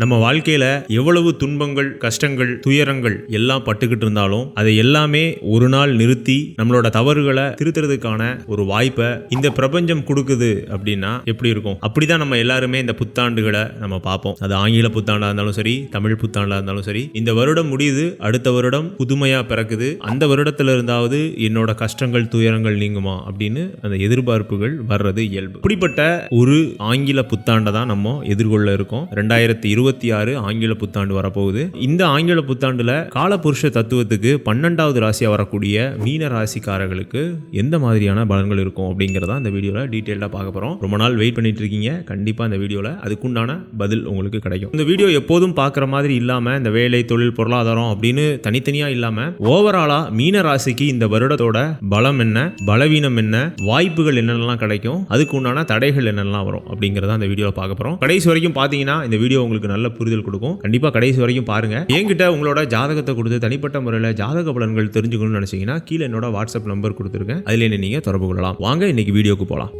நம்ம வாழ்க்கையில எவ்வளவு துன்பங்கள் கஷ்டங்கள் துயரங்கள் எல்லாம் பட்டுக்கிட்டு இருந்தாலும் அதை எல்லாமே ஒரு நாள் நிறுத்தி நம்மளோட தவறுகளை திருத்துறதுக்கான ஒரு வாய்ப்பை இந்த பிரபஞ்சம் கொடுக்குது அப்படின்னா எப்படி இருக்கும்? அப்படிதான் நம்ம எல்லாருமே இந்த புத்தாண்டுகளை நம்ம பார்ப்போம். அது ஆங்கில புத்தாண்டா இருந்தாலும் சரி தமிழ் புத்தாண்டா இருந்தாலும் சரி இந்த வருடம் முடியுது அடுத்த வருடம் புதுமையா பிறக்குது அந்த வருடத்துல இருந்தாவது என்னோட கஷ்டங்கள் துயரங்கள் நீங்குமா அப்படின்னு அந்த எதிர்பார்ப்புகள் வர்றது இயல்பு. இப்படிப்பட்ட ஒரு ஆங்கில புத்தாண்டை தான் நம்ம எதிர்கொள்ள இருக்கோம். ரெண்டாயிரத்தி இருபத்தி ஆறு ஆங்கில புத்தாண்டு வரப்போகுது. இந்த ஆங்கில புத்தாண்டுல காலபுருஷ தத்துவத்துக்கு பன்னெண்டாவது ராசியா வரக்கூடிய மீன ராசிக்காரர்களுக்கு எந்த மாதிரியான பலன்கள் இருக்கும் அப்படிங்கிறத இந்த வீடியோல டீட்டெயிலாக பார்க்க போறோம். ரொம்ப நாள் வெயிட் பண்ணிட்டு இருக்கீங்க. கண்டிப்பா இந்த வீடியோல அதுக்குண்டான பதில் உங்களுக்கு கிடைக்கும். இந்த வீடியோ எப்போதும் பார்க்குற மாதிரி இல்லாம இந்த வேலை தொழில் பொருளாதாரம் அப்படின்னு தனித்தனியா இல்லாம ஓவராலா மீன ராசிக்கு இந்த வருடத்தோட பலம் என்ன பலவீனம் என்ன வாய்ப்புகள் என்னென்னலாம் கிடைக்கும் அதுக்கு உண்டான தடைகள் என்னென்னலாம் வரும் அப்படிங்கிறத அந்த வீடியோவில் பார்க்க போகிறோம் கடைசி வரைக்கும் பார்த்தீங்கன்னா இந்த வீடியோ உங்களுக்கு நல்ல புரிதல் கொடுக்கும். கண்டிப்பாக கடைசி வரைக்கும் பாருங்க. என்கிட்ட உங்களோட ஜாதகத்தை கொடுத்து தனிப்பட்ட முறையில் ஜாதக பலன்கள் தெரிஞ்சுக்கணும்னு நினச்சிங்கன்னா கீழே என்னோட வாட்ஸ்அப் நம்பர் கொடுத்துருக்கேன். அதில் என்ன நீங்கள் தொடர்பு கொள்ளலாம். வாங்க இன்னைக்கு வீடியோக்கு போகலாம்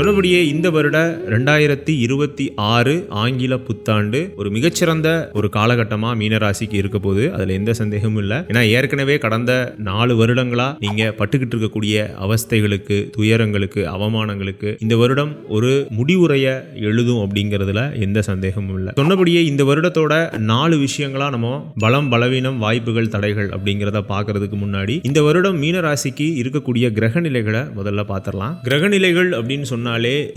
சொன்னபடியே இந்த வருட ரெண்டாயிரத்தி இருபத்தி ஆறு ஆங்கில புத்தாண்டு ஒரு மிகச்சிறந்த ஒரு காலகட்டமாக மீனராசிக்கு இருக்க போகுது. அதில் எந்த சந்தேகமும் இல்லை. ஏன்னா ஏற்கனவே கடந்த நாலு வருடங்களா நீங்க பட்டுக்கிட்டு இருக்கக்கூடிய அவஸ்தைகளுக்கு துயரங்களுக்கு அவமானங்களுக்கு இந்த வருடம் ஒரு முடிவுரைய எழுதும் அப்படிங்கிறதுல எந்த சந்தேகமும் இல்லை. சொன்னபடியே இந்த வருடத்தோட நாலு விஷயங்களா நம்ம பலம் பலவீனம் வாய்ப்புகள் தடைகள் அப்படிங்கிறத பார்க்கறதுக்கு முன்னாடி இந்த வருடம் மீனராசிக்கு இருக்கக்கூடிய கிரக நிலைகளை முதல்ல பார்த்துடலாம் கிரக நிலைகள் அப்படின்னு சொன்னாலே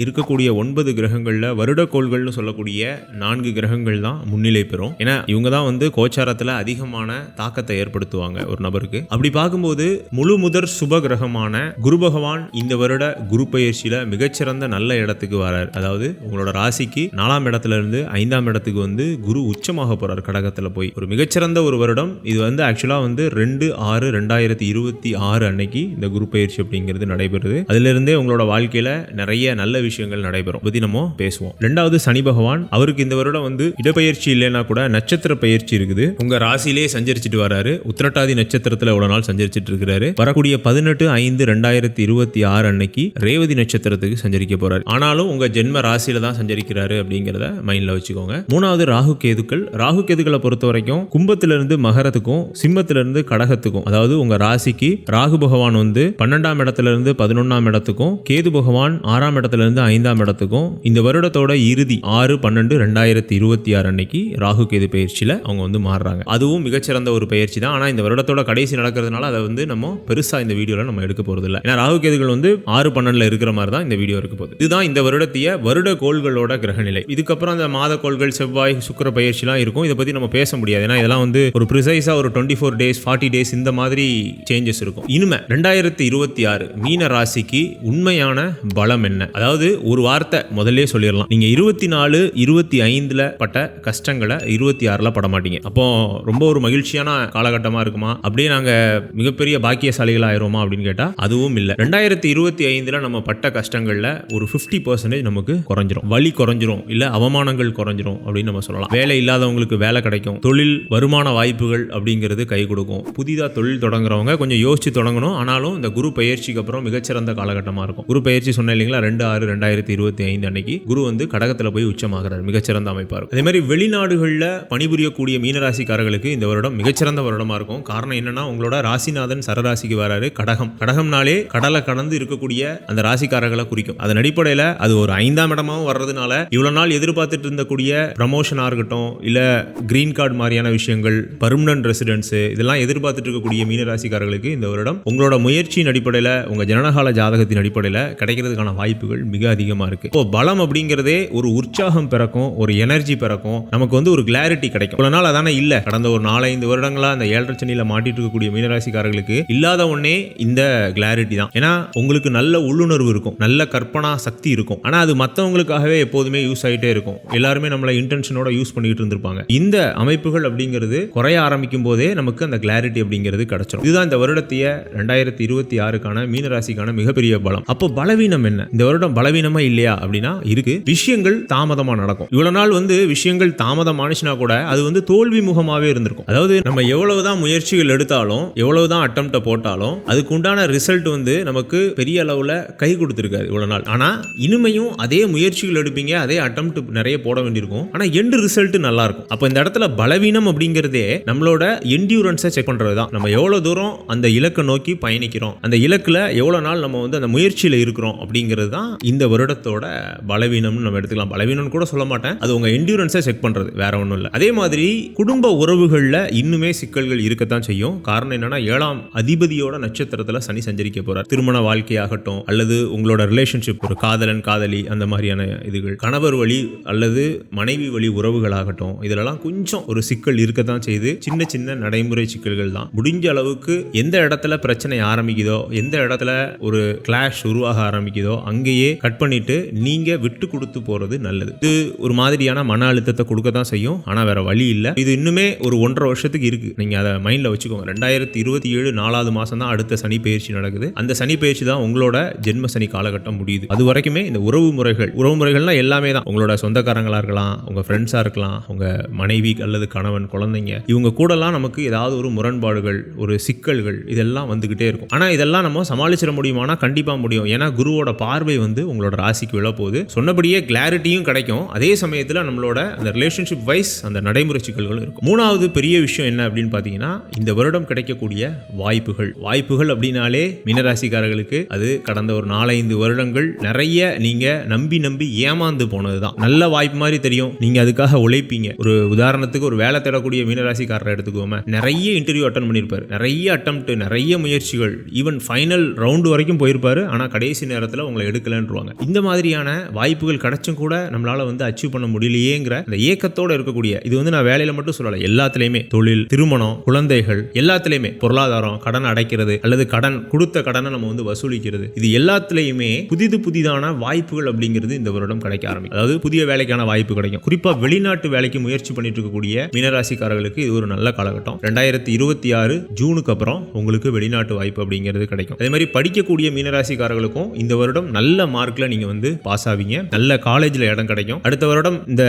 இருக்கக்கூடிய ஒன்பது கிரகங்கள்ல வருடக்கோள்கள்னு சொல்லக்கூடிய நான்கு கிரகங்கள் தான் முன்னிலை பெறும். ஏன்னா இவங்க தான் வந்து கோச்சாரத்துல அதிகமான தாக்கத்தை ஏற்படுத்துவாங்க ஒரு நபருக்கு. அப்படி பார்க்கும்போது முழு முதற் சுப கிரகமான குரு பகவான் இந்த வருட குரு பயிற்சியில மிகச்சிறந்த நல்ல இடத்துக்கு வரார். அதாவது உங்களோட ராசிக்கு நாலாம் இடத்துல இருந்து ஐந்தாம் இடத்துக்கு வந்து குரு உச்சமாக போறார் கடகத்துல போய். ஒரு மிகச்சிறந்த ஒரு வருடம். இது வந்து ஆக்சுவலா வந்து ரெண்டு ஆறு ரெண்டாயிரத்தி இருபத்தி ஆறு அன்னைக்கு இந்த குரு பயிற்சி அப்படிங்கிறது நடைபெறுது. அதுல இருந்தே உங்களோட வாழ்க்கையில நிறைய நல்ல விஷயங்கள் நடைபெறும். பத்தி நம்ம பேசுவோம். ரெண்டாவது சனி பகவான் அவருக்கு இந்த வருடம் வந்து இடப்பெயர்ச்சி இல்லைன்னா கூட நட்சத்திர பயிற்சி இருக்குது. உங்க ராசியிலே சஞ்சரிச்சிட்டு வராரு. உத்திரட்டாதி நட்சத்திரத்துல இவ்வளவு நாள் சஞ்சரிச்சிட்டு இருக்கிறாரு. வரக்கூடிய பதினெட்டு ஐந்து ரெண்டாயிரத்தி இருபத்தி ஆறு அன்னைக்கு ரேவதி நட்சத்திரத்துக்கு சஞ்சரிக்க போறாரு. ஆனாலும் உங்க ஜென்ம ராசியில தான் சஞ்சரிக்கிறாரு அப்படிங்கிறத மைண்ட்ல வச்சுக்கோங்க. மூணாவது ராகு கேதுக்கள். ராகு கேதுக்களை பொறுத்த வரைக்கும் கும்பத்திலிருந்து மகரத்துக்கும் சிம்மத்திலிருந்து கடகத்துக்கும் அதாவது உங்க ராசிக்கு ராகு பகவான் வந்து பன்னெண்டாம் இடத்துல இருந்து பதினொன்னாம் இடத்துக்கும் கேது பகவான் ஆறாம் இடத்துல இருந்து ஐந்தாம் இடத்துக்கும் இந்த வருடத்தோட இறுதி ஆறு பன்னெண்டு ரெண்டாயிரத்தி இருபத்தி ஆறு அன்னைக்கு ராகு கேது பயிற்சியில் அவங்க வந்து மாறுறாங்க. அதுவும் மிகச்சிறந்த ஒரு பயிற்சி தான். ஆனால் இந்த வருடத்தோட கடைசி நடக்கிறதுனால அதை வந்து நம்ம பெருசாக இந்த வீடியோவில் நம்ம எடுக்க போகிறது இல்லை ஏன்னா ராகு கேதுகள் வந்து ஆறு பன்னெண்டில் இருக்கிற மாதிரி தான் இந்த வீடியோ இருக்க போகுது. இதுதான் இந்த வருடத்திய வருட கோள்களோட கிரகநிலை. இதுக்கப்புறம் அந்த மாத கோள்கள் செவ்வாய் சுக்கிர பயிற்சிலாம் இருக்கும். இதை பற்றி நம்ம பேச முடியாது. ஏன்னா இதெல்லாம் வந்து ஒரு ப்ரிசைஸாக ஒரு twenty four days forty days இந்த மாதிரி சேஞ்சஸ் இருக்கும். இனிமே ரெண்டாயிரத்தி இருபத்தி ஆறு மீன ராசிக்கு உண்மையான பலம் என்ன? அதாவது ஒரு வார்த்தை முதல்ல சொல்லிடலாம். நீங்க இருபத்தி நாலு இருபத்தி ஐந்துல பட்ட கஷ்டங்களை இருபத்தி ஆறுல பட மாட்டீங்க. அப்போ ரொம்ப ஒரு மகிழ்ச்சியான காலகட்டமா இருக்குமா? அப்படியே நாங்க மிகப்பெரிய பாக்கியசாலிகள் ஆயிருவோமா அப்படின்னு கேட்டா அதுவும் இல்லை. ரெண்டாயிரத்தி இருபத்தி ஐந்துல நம்ம பட்ட கஷ்டங்கள்ல ஒரு ஃபிஃப்டி பர்சன்டேஜ் நமக்கு குறைஞ்சிரும். வலி குறைஞ்சிரும். இல்ல அவமானங்கள் குறைஞ்சிரும் அப்படின்னு நம்ம சொல்லலாம். வேலை இல்லாதவங்களுக்கு வேலை கிடைக்கும். தொழில் வருமான வாய்ப்புகள் அப்படிங்கிறது கை கொடுக்கும். புதிதாக தொழில் தொடங்குறவங்க கொஞ்சம் யோசிச்சு தொடங்கணும். ஆனாலும் இந்த குரு பயிற்சிக்கு அப்புறம் மிகச்சிறந்த காலகட்டமாக இருக்கும். குரு பயிற்சி சொன்ன இல்லைங்களா? ரெண்டு ஆறு ரெண்டாயிரத்தி இருபத்தி ஐந்து அன்னைக்கு குரு வந்து கடகத்தில் போய் உச்சமாகிறார் மிகச்சிறந்த அமைப்பாக இருக்கும் அதே மாதிரி வெளிநாடுகளில் பணிபுரியக்கூடிய மீனராசிக்காரர்களுக்கு இந்த வருடம் மிகச்சிறந்த வருடமாக இருக்கும். காரணம் என்னன்னா உங்களோட ராசிநாதன் சரராசிக்கு வராரு கடகம். கடகம்னாலே கடலை கடந்து இருக்கக்கூடிய அந்த ராசிக்காரர்களை குறிக்கும். அதன் அடிப்படையில் அது ஒரு ஐந்தாம் இடமாவும் வர்றதுனால இவ்வளவு நாள் எதிர்பார்த்துட்டு இருந்தக்கூடிய ப்ரமோஷனாக இருக்கட்டும் இல்லை கிரீன் கார்டு மாதிரியான விஷயங்கள் பர்மனன்ட் ரெசிடென்ஸ் இதெல்லாம் எதிர்பார்த்துட்டு இருக்கக்கூடிய மீனராசிக்காரர்களுக்கு இந்த வருடம் உங்களோட முயற்சியின் அடிப்படையில் உங்கள் ஜனனகால ஜாதகத்தின் அடிப்படையில் கிடைக்கிறதுக்கான வாய்ப்பு வாய்ப்புகள் மிக அதிகமாக இருக்கு. இப்போ பலம் அப்படிங்கிறதே ஒரு உற்சாகம் பிறக்கும் ஒரு எனர்ஜி பிறக்கும். நமக்கு வந்து ஒரு கிளாரிட்டி கிடைக்கும். இவ்வளோ நாள் அதானே இல்லை. கடந்த ஒரு நாலஞ்சு வருடங்களா அந்த ஏழரை சனியில் மாட்டிட்டு இருக்கக்கூடிய மீனராசிக்காரர்களுக்கு இல்லாத ஒன்னே இந்த கிளாரிட்டி தான். ஏன்னா உங்களுக்கு நல்ல உள்ளுணர்வு இருக்கும். நல்ல கற்பனா சக்தி இருக்கும். ஆனால் அது மற்றவங்களுக்காகவே எப்போதுமே யூஸ் ஆகிட்டே இருக்கும். எல்லாருமே நம்மளை இன்டென்ஷனோட யூஸ் பண்ணிட்டு இருந்திருப்பாங்க. இந்த அமைப்புகள் அப்படிங்கிறது குறைய ஆரம்பிக்கும் போதே நமக்கு அந்த கிளாரிட்டி அப்படிங்கிறது கிடைச்சிடும் இதுதான் இந்த வருடத்திய ரெண்டாயிரத்தி இருபத்தி ஆறுக்கான மீனராசிக்கான மிகப்பெரிய பலம். அப்போ பலவீனம் என்ன? இந்த வருடம் பலவீனமா இல்லையா அப்படின்னா இருக்கு. விஷயங்கள் தாமதமா நடக்கும். இவ்வளவு நாள் வந்து விஷயங்கள் தாமதமானுச்சுனா கூட அது வந்து தோல்வி முகமாவே இருந்திருக்கும். அதாவது நம்ம எவ்வளவுதான் முயற்சிகள் எடுத்தாலும் எவ்வளவுதான் அட்டம் போட்டாலும் அதுக்கு உண்டான ரிசல்ட் வந்து நமக்கு பெரிய அளவுல கை கொடுத்துருக்காது இவ்வளவு நாள். ஆனா இனிமையும் அதே முயற்சிகள் எடுப்பீங்க அதே அட்டம் நிறைய போட வேண்டியிருக்கும். ஆனா எண்டு ரிசல்ட் நல்லா இருக்கும். அப்போ இந்த இடத்துல பலவீனம் அப்படிங்கிறதே நம்மளோட என்டியூரன்ஸை செக் பண்றது தான் நம்ம எவ்வளவு தூரம் அந்த இலக்கை நோக்கி பயணிக்கிறோம் அந்த இலக்குல எவ்வளவு நாள் நம்ம வந்து அந்த முயற்சியில இருக்கிறோம் அப்படிங்கிறது தான் இந்த வருடத்தோட பலவீனம்னு நம்ம எடுத்துக்கலாம். பலவீனம்னு கூட சொல்ல மாட்டேன். அது உங்க என்டியூரன்ஸை செக் பண்றது. வேற ஒன்றும் இல்லை. அதே மாதிரி குடும்ப உறவுகளில் இன்னுமே சிக்கல்கள் இருக்கத்தான் செய்யும். காரணம் என்னன்னா ஏழாம் அதிபதியோட நட்சத்திரத்தில் சனி சஞ்சரிக்க போறார். திருமண வாழ்க்கையாகட்டும் அல்லது உங்களோட ரிலேஷன்ஷிப் ஒரு காதலன் காதலி அந்த மாதிரியான இதுகள். கணவர் வழி அல்லது மனைவி வழி உறவுகளாகட்டும் இதிலெல்லாம் கொஞ்சம் ஒரு சிக்கல் இருக்கத்தான் செய்யுது சின்ன சின்ன நடைமுறை சிக்கல்கள் தான். முடிஞ்ச அளவுக்கு எந்த இடத்துல பிரச்சனை ஆரம்பிக்குதோ எந்த இடத்துல ஒரு கிளாஷ் உருவாக ஆரம்பிக்குதோ அங்கேயே கட் பண்ணிட்டு நீங்க விட்டு கொடுத்து போறது நல்லது. இது ஒரு மாதிரியான மன அழுத்தத்தை கொடுக்க தான் செய்யும். ஆனா வேற வழி இல்லை. இது இன்னுமே ஒரு ஒன்றரை வருஷத்துக்கு இருக்கு. நீங்க அதை மைண்ட்ல வச்சுக்கோங்க. ரெண்டாயிரத்தி இருபத்தி ஏழு நாலாவது மாசம் தான் அடுத்த சனி பயிற்சி நடக்குது. அந்த சனி பயிற்சி தான் உங்களோட ஜென்ம சனி காலகட்டம் முடியுது. அது வரைக்குமே இந்த உறவு முறைகள் உறவு முறைகள்னா எல்லாமே தான். உங்களோட சொந்தக்காரங்களா இருக்கலாம் உங்க ஃப்ரெண்ட்ஸா இருக்கலாம் உங்க மனைவி அல்லது கணவன் குழந்தைங்க இவங்க கூடலாம் நமக்கு ஏதாவது ஒரு முரண்பாடுகள் ஒரு சிக்கல்கள் இதெல்லாம் வந்துகிட்டே இருக்கும். ஆனா இதெல்லாம் நம்ம சமாளிச்சிட முடியுமானா கண்டிப்பா முடியும். ஏன்னா குருவோட பார்வை வந்து உங்களோட ராசிக்கு விழப்போகுது சொன்னபடியே கிளாரிட்டியும் கிடைக்கும். அதே சமயத்தில் நம்மளோட அந்த ரிலேஷன்ஷிப் வைஸ் அந்த நடைமுறை சிக்கல்களும் இருக்கும். மூணாவது பெரிய விஷயம் என்ன அப்படின்னு பார்த்தீங்கன்னா இந்த வருடம் கிடைக்கக்கூடிய வாய்ப்புகள். வாய்ப்புகள் அப்படின்னாலே மீனராசிக்காரர்களுக்கு அது கடந்த ஒரு நாலஞ்சு வருடங்கள் நிறைய நீங்க நம்பி நம்பி ஏமாந்து போனது தான் நல்ல வாய்ப்பு மாதிரி தெரியும். நீங்க அதுக்காக உழைப்பீங்க. ஒரு உதாரணத்துக்கு ஒரு வேலை தேடக்கூடிய மீனராசிக்காரரை எடுத்துக்கோமே. நிறைய இன்டர்வியூ அட்டன் பண்ணியிருப்பாரு நிறைய அட்டம் நிறைய முயற்சிகள். ஈவன் ஃபைனல் ரவுண்டு வரைக்கும் போயிருப்பாரு. ஆனால் கடைசி நேரத்தில் உங்களை எடுக்க எடுக்கலன்றுவாங்க. இந்த மாதிரியான வாய்ப்புகள் கிடைச்சும் கூட நம்மளால வந்து அச்சீவ் பண்ண முடியலையேங்கிற இந்த ஏக்கத்தோட இருக்கக்கூடிய இது வந்து நான் வேலையில மட்டும் சொல்லலை எல்லாத்துலேயுமே தொழில் திருமணம் குழந்தைகள் எல்லாத்துலேயுமே பொருளாதாரம் கடன் அடைக்கிறது அல்லது கடன் கொடுத்த கடனை நம்ம வந்து வசூலிக்கிறது இது எல்லாத்துலேயுமே புதிது புதிதான வாய்ப்புகள் அப்படிங்கிறது இந்த வருடம் கிடைக்க ஆரம்பிக்கும் அதாவது புதிய வேலைக்கான வாய்ப்பு கிடைக்கும். குறிப்பாக வெளிநாட்டு வேலைக்கு முயற்சி பண்ணிட்டு இருக்கக்கூடிய மீனராசிக்காரர்களுக்கு இது ஒரு நல்ல காலகட்டம். ரெண்டாயிரத்தி இருபத்தி ஆறு ஜூனுக்கு அப்புறம் உங்களுக்கு வெளிநாட்டு வாய்ப்பு அப்படிங்கிறது கிடைக்கும். அதே மாதிரி படிக்கக்கூடிய மீனராசிக்காரர்களுக்கும் இந்த வருடம் நல்ல மார்க்ல நீங்க வந்து பாஸ் ஆவீங்க. நல்ல காலேஜ்ல இடம் கிடைக்கும். அடுத்த வருடம் இந்த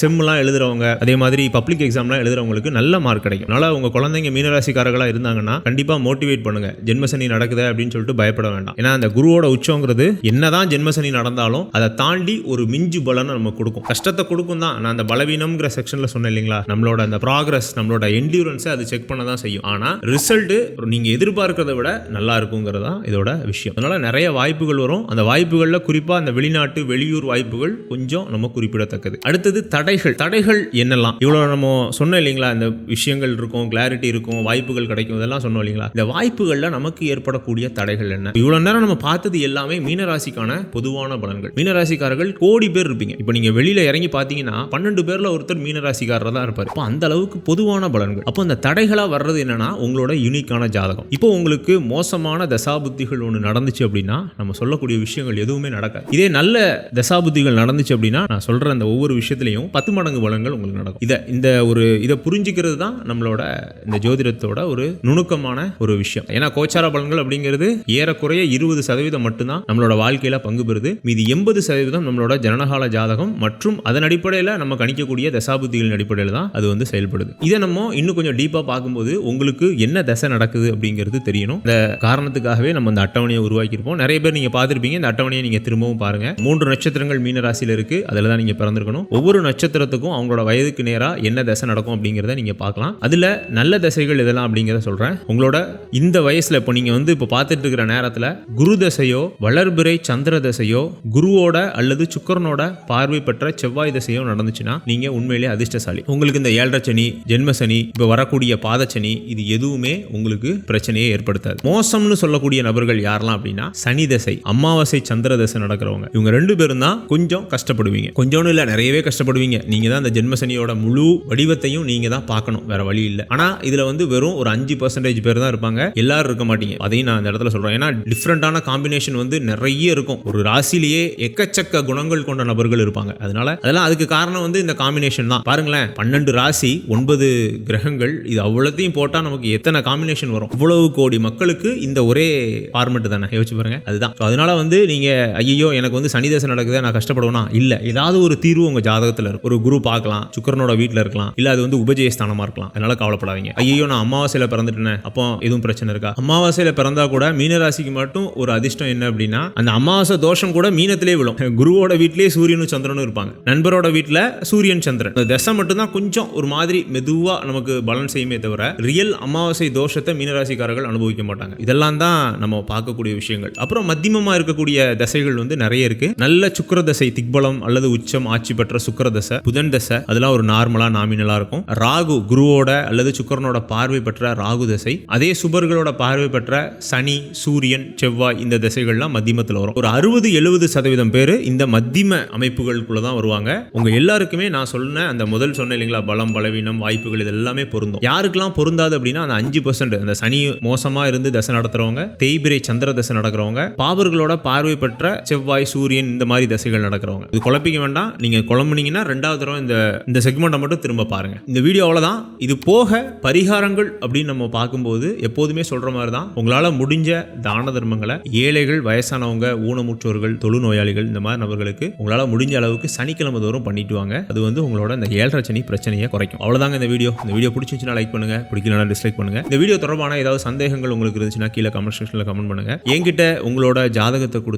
செம்லாம் எழுதுறவங்க அதே மாதிரி பப்ளிக் எக்ஸாம்லாம் எழுதுறவங்களுக்கு நல்ல மார்க் கிடைக்கும். அதனால உங்க குழந்தைங்க மீனராசிக்காரர்களா இருந்தாங்கன்னா கண்டிப்பா மோட்டிவேட் பண்ணுங்க. ஜென்மசனி நடக்குது அப்படின்னு சொல்லிட்டு பயப்பட வேண்டாம். ஏன்னா அந்த குருவோட உச்சங்கிறது என்னதான் ஜென்மசனி நடந்தாலும் அதை தாண்டி ஒரு மிஞ்சு பலனை நம்ம கொடுக்கும். கஷ்டத்தை கொடுக்கும் தான். நான் அந்த பலவீனம்ங்கிற செக்ஷன்ல சொன்னேன் இல்லைங்களா? நம்மளோட அந்த ப்ராக்ரஸ் நம்மளோட என்டியூரன்ஸை அது செக் பண்ண தான் செய்யும். ஆனா ரிசல்ட் நீங்க எதிர்பார்க்கிறத விட நல்லா இருக்குங்கிறதா இதோட விஷயம். அதனால நிறைய வாய்ப்புகள் வரும். அந்த வாய்ப்பு வாய்ப்புகளில் குறிப்பாக அந்த வெளிநாட்டு வெளியூர் வாய்ப்புகள் கொஞ்சம் நம்ம குறிப்பிடத்தக்கது. அடுத்தது தடைகள். தடைகள் என்னெல்லாம்? இவ்வளோ நம்ம சொன்னோம் இல்லைங்களா? இந்த விஷயங்கள் இருக்கும் கிளாரிட்டி இருக்கும் வாய்ப்புகள் கிடைக்கும் இதெல்லாம் சொன்னோம் இல்லைங்களா? இந்த வாய்ப்புகளில் நமக்கு ஏற்படக்கூடிய தடைகள் என்ன? இவ்வளோ நேரம் நம்ம பார்த்தது எல்லாமே மீனராசிக்கான பொதுவான பலன்கள். மீனராசிக்காரர்கள் கோடி பேர் இருப்பீங்க. இப்போ நீங்க வெளியில் இறங்கி பார்த்தீங்கன்னா பன்னெண்டு பேரில் ஒருத்தர் மீனராசிக்காரர் தான் இருப்பார். அப்போ அந்த அளவுக்கு பொதுவான பலன்கள். அப்போ அந்த தடைகளாக வர்றது என்னன்னா உங்களோட யூனிக்கான ஜாதகம். இப்போ உங்களுக்கு மோசமான தசாபுத்திகள் ஒன்று நடந்துச்சு அப்படின்னா நம்ம சொல்லக்கூடிய விஷயங்கள் எதுவுமே நடக்காது. இதே நல்ல தசாபுத்திகள் நடந்துச்சு அப்படின்னா நான் சொல்ற அந்த ஒவ்வொரு விஷயத்திலையும் பத்து மடங்கு பலன்கள் உங்களுக்கு நடக்கும். இதை இந்த ஒரு இதை புரிஞ்சுக்கிறது தான் நம்மளோட இந்த ஜோதிடத்தோட ஒரு நுணுக்கமான ஒரு விஷயம். ஏன்னா கோச்சார பலன்கள் அப்படிங்கிறது ஏறக்குறைய இருபது சதவீதம் மட்டும்தான் நம்மளோட வாழ்க்கையில பங்கு பெறுது. மீதி எண்பது சதவீதம் நம்மளோட ஜனனகால ஜாதகம் மற்றும் அதன் அடிப்படையில் நம்ம கணிக்கக்கூடிய தசாபுத்திகளின் அடிப்படையில் தான் அது வந்து செயல்படுது. இதை நம்ம இன்னும் கொஞ்சம் டீப்பாக பார்க்கும்போது உங்களுக்கு என்ன தசை நடக்குது அப்படிங்கிறது தெரியணும். இந்த காரணத்துக்காகவே நம்ம இந்த அட்டவணையை உருவாக்கியிருப்போம். நிறைய பேர் நீங்க பார்த்துருப்பீங்க இந்த அட்டவணையை நீங்க திரும்பவும் பாருங்க. மூன்று நட்சத்திரங்கள் மீன ராசியில இருக்கு. அதில் தான் நீங்க பிறந்திருக்கணும். ஒவ்வொரு நட்சத்திரத்துக்கும் அவங்களோட வயதுக்கு நேரா என்ன தசை நடக்கும் அப்படிங்கிறத நீங்க பார்க்கலாம். அதுல நல்ல தசைகள் இதெல்லாம் அப்படிங்கிறத சொல்றேன். உங்களோட இந்த வயசுல இப்போ நீங்க வந்து இப்போ பார்த்துட்டு இருக்கிற நேரத்துல குரு தசையோ வளர்பிறை சந்திர தசையோ குருவோட அல்லது சுக்கரனோட பார்வை பெற்ற செவ்வாய் தசையோ நடந்துச்சுன்னா நீங்க உண்மையிலேயே அதிர்ஷ்டசாலி. உங்களுக்கு இந்த ஏழரை சனி ஜென்ம சனி இப்போ வரக்கூடிய பாதச்சனி இது எதுவுமே உங்களுக்கு பிரச்சனையை ஏற்படுத்தாது. மோசம்னு சொல்லக்கூடிய நபர்கள் யாரெல்லாம் அப்படின்னா சனி தசை அமாவாசை சந்திர தசை நடக்கிறவங்க. இவங்க ரெண்டு பேரும் தான் கொஞ்சம் கஷ்டப்படுவீங்க. கொஞ்சம்னு இல்லை நிறையவே கஷ்டப்படுவீங்க. நீங்க தான் அந்த ஜென்ம சனியோட முழு வடிவத்தையும் நீங்க தான் பார்க்கணும். வேற வழி இல்லை. ஆனா இதுல வந்து வெறும் ஒரு அஞ்சு பர்சன்டேஜ் பேர் தான் இருப்பாங்க. எல்லாரும் இருக்க மாட்டீங்க. அதையும் நான் இந்த இடத்துல சொல்றேன். ஏன்னா டிஃப்ரெண்டான காம்பினேஷன் வந்து நிறைய இருக்கும். ஒரு ராசிலேயே எக்கச்சக்க குணங்கள் கொண்ட நபர்கள் இருப்பாங்க. அதனால அதெல்லாம் அதுக்கு காரணம் வந்து இந்த காம்பினேஷன் தான். பாருங்களேன் பன்னெண்டு ராசி ஒன்பது கிரகங்கள் இது அவ்வளோத்தையும் போட்டால் நமக்கு எத்தனை காம்பினேஷன் வரும்? இவ்வளவு கோடி மக்களுக்கு இந்த ஒரே ஃபார்மெட் தானே? யோசிச்சு பாருங்க. அதுதான். அதனால வந்து நீங்க ஐயோ எனக்கு வந்து சனி தசை நடக்குதே நான் கஷ்டப்படுவேனா? இல்லை. ஏதாவது ஒரு தீர்வு உங்கள் ஜாதகத்தில் இருக்கும் ஒரு குரு பார்க்கலாம் சுக்கரனோட வீட்டில் இருக்கலாம் இல்லை அது வந்து உபஜயஸ்தானமாக இருக்கலாம். அதனால கவலைப்படாதீங்க. ஐயோ நான் அமாவாசையில் பிறந்துட்டேன் அப்போ எதுவும் பிரச்சனை இருக்கா? அமாவாசையில் பிறந்தா கூட மீனராசிக்கு மட்டும் ஒரு அதிர்ஷ்டம் என்ன அப்படின்னா அந்த அமாவாசை தோஷம் கூட மீனத்திலே விழும். குருவோட வீட்டிலேயே சூரியனும் சந்திரனும் இருப்பாங்க. நண்பரோட வீட்டில் சூரியன் சந்திரன். அந்த தசை மட்டும்தான் கொஞ்சம் ஒரு மாதிரி மெதுவாக நமக்கு பலன் செய்யுமே தவிர ரியல் அமாவாசை தோஷத்தை மீனராசிக்காரர்கள் அனுபவிக்க மாட்டாங்க. இதெல்லாம் தான் நம்ம பார்க்கக்கூடிய விஷயங்கள். அப்புறம் மத்தியமமாக இருக்கக்கூடிய தசைகள் வந்து நிறைய இருக்கு. நல்ல சுக்கிர தசை திக்பலம் அல்லது உச்சம் ஆட்சி பெற்ற சுக்கிர தசை புதன் தசை அதெல்லாம் ஒரு நார்மலா நாமினலா இருக்கும். ராகு குருவோட அல்லது சுக்கரனோட பார்வை பெற்ற ராகு தசை அதே சுபர்களோட பார்வை பெற்ற சனி சூரியன் செவ்வாய் இந்த தசைகள்லாம் மத்தியமத்தில் வரும். ஒரு அறுபது எழுபது சதவீதம் பேர் இந்த மத்தியம அமைப்புகளுக்குள்ள தான் வருவாங்க. உங்க எல்லாருக்குமே நான் சொன்ன அந்த முதல் சொன்னேன் இல்லைங்களா பலம் பலவீனம் வாய்ப்புகள் இது எல்லாமே பொருந்தும். யாருக்கெல்லாம் பொருந்தாது அப்படின்னா அந்த அஞ்சு பர்சன்ட் அந்த சனி மோசமா இருந்து தசை நடத்துறவங்க தேய்பிரை சந்திர தசை நடக்கிறவங்க பாவர்களோட பார்வை பெற்ற செவ்வாய் சூரியன் இந்த மாதிரி தசைகள் நடக்கிறவங்க. இது குழப்பிக்க வேண்டாம். நீங்க குழம்புனீங்கன்னா ரெண்டாவது தடவை இந்த இந்த செக்மெண்ட்டை மட்டும் திரும்ப பாருங்க. இந்த வீடியோ அவ்வளோதான் இது போக பரிகாரங்கள் அப்படின்னு நம்ம பார்க்கும்போது எப்போதுமே சொல்ற மாதிரி தான் உங்களால் முடிஞ்ச தான தர்மங்களை ஏழைகள் வயசானவங்க ஊனமுற்றோர்கள் தொழு நோயாளிகள் இந்த மாதிரி நபர்களுக்கு உங்களால் முடிஞ்ச அளவுக்கு சனிக்கிழமை தோறும் பண்ணிட்டு வாங்க. அது வந்து உங்களோட இந்த ஏழரை சனி பிரச்சனையை குறைக்கும். அவ்வளோதாங்க இந்த வீடியோ இந்த வீடியோ பிடிச்சிருந்துச்சுன்னா லைக் பண்ணுங்க. பிடிக்கலனா டிஸ்லைக் பண்ணுங்க. இந்த வீடியோ தொடர்பான ஏதாவது சந்தேகங்கள் உங்களுக்கு இருந்துச்சுன்னா கீழே கமெண்ட் செக்ஷனில் கமெண்ட் பண்ணுங்க. என்கிட்ட உங்களோட ஜாதகத்தை கொடுத்து